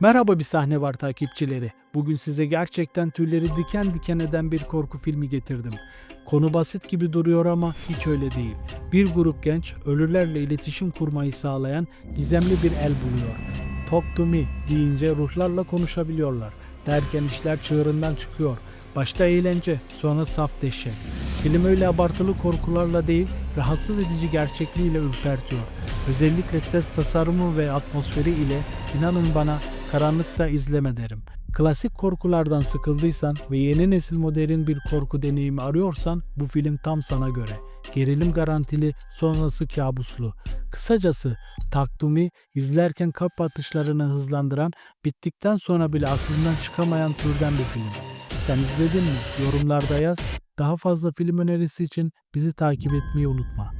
Merhaba bir sahne var takipçileri. Bugün size gerçekten tüyleri diken diken eden bir korku filmi getirdim. Konu basit gibi duruyor ama hiç öyle değil. Bir grup genç ölülerle iletişim kurmayı sağlayan gizemli bir el buluyor. Talk to me deyince ruhlarla konuşabiliyorlar. Derken işler çığırından çıkıyor. Başta eğlence, sonra saf dehşet. Film öyle abartılı korkularla değil, rahatsız edici gerçekliğiyle ürpertiyor. Özellikle ses tasarımı ve atmosferi ile inanın bana karanlıkta izleme derim. Klasik korkulardan sıkıldıysan ve yeni nesil modern bir korku deneyimi arıyorsan bu film tam sana göre. Gerilim garantili, sonrası kabuslu. Kısacası Takdumi izlerken kalp atışlarını hızlandıran, bittikten sonra bile aklından çıkamayan türden bir film. Sen izledin mi? Yorumlarda yaz. Daha fazla film önerisi için bizi takip etmeyi unutma.